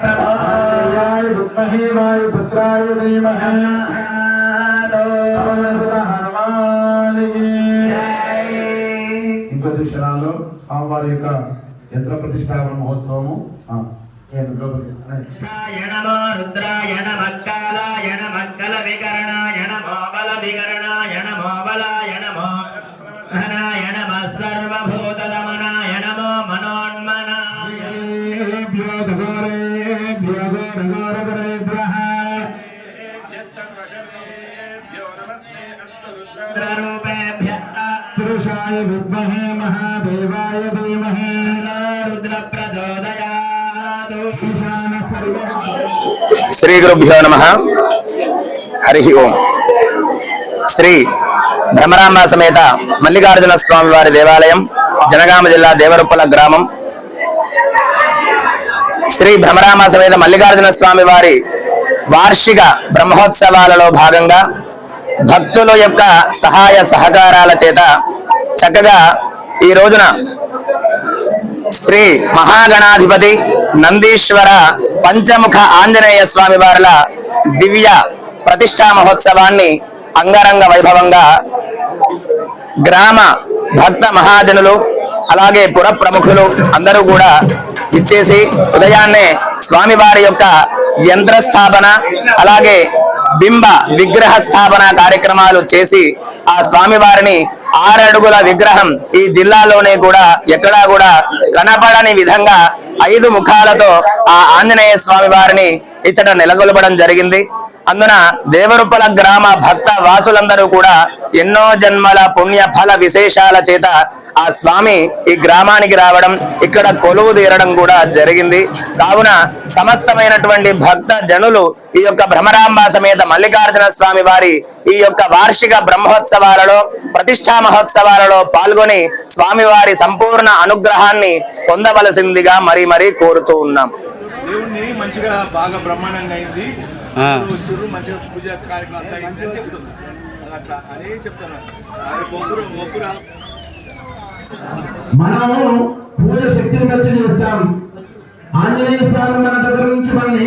ప్రభో వాయు విద్మహే వాయు పుత్రాయ ధీమహి పవనసుత హనుమానికి ఇంకొద్ది క్షణాల్లో స్వామివారి యొక్క యంత్ర ప్రతిష్టాపన మహోత్సవము. ఆ, ఏను ద్రౌపది. రుద్రాయ నమో రుద్రాయ నమక్కాలాయ నమక్కల వికరణాయ నమో బల వికరణాయ నమో ఘోరఘోరధరేభ్యః రుద్రరూపేభ్య పురుషాయ విద్మహే మహాదేవాయ ధీమహి శ్రీ గురుభ్యో నమ. హరి ఓం. శ్రీ భ్రమరాంబ సమేత మల్లికార్జున స్వామి వారి దేవాలయం జనగామ జిల్లా దేవరుప్పల గ్రామం. శ్రీ భ్రమరామ సమేత మల్లికార్జున స్వామి వారి వార్షిక బ్రహ్మోత్సవాలలో భాగంగా భక్తుల యొక్క సహాయ సహకారాల చేత చక్కగా ఈ రోజున శ్రీ మహాగణాధిపతి నందీశ్వర పంచముఖ ఆంజనేయ స్వామి వారిల దివ్య ప్రతిష్టా మహోత్సవాన్ని అంగరంగ వైభవంగా గ్రామ భక్త మహాజనులు అలాగే పుర ప్రముఖులు అందరూ కూడా ఇచ్చేసి ఉదయాన్నే స్వామివారి యొక్క యంత్రస్థాపన అలాగే బింబ విగ్రహ స్థాపన కార్యక్రమాలు చేసి ఆ స్వామివారిని ఆరడుగుల విగ్రహం ఈ జిల్లాలోనే కూడా ఎక్కడా కూడా కనపడని విధంగా ఐదు ముఖాలతో ఆ ఆంజనేయ స్వామి వారిని ఇచ్చట నెలకొల్పడం జరిగింది. అందున దేవరుపల గ్రామ భక్త వాసులందరూ కూడా ఎన్నో జన్మల పుణ్య ఫల విశేషాల చేత ఆ స్వామి ఈ గ్రామానికి రావడం ఇక్కడ కొలువు తీరడం కూడా జరిగింది. కావున సమస్తమైనటువంటి భక్త జనులు ఈ యొక్క భ్రమరాంబ సమేత మల్లికార్జున స్వామి వారి ఈ యొక్క వార్షిక బ్రహ్మోత్సవాలలో ప్రతిష్టా మహోత్సవాలలో పాల్గొని స్వామివారి సంపూర్ణ అనుగ్రహాన్ని పొందవలసిందిగా మరీ మరీ కోరుతూ ఉన్నాం. దేవుణ్ణి మంచిగా బాగా బ్రహ్మాండంగా అయింది. మంచిగా పూజ కార్యక్రమం అయింది అని చెప్తున్నారు. అట్లా అదే చెప్తాను మొక్కురు మొక్కురా. మనము పూజ శక్తిని బట్టి చేస్తాం. ఆంజనేయ స్వామి మన దగ్గర నుంచి మనల్ని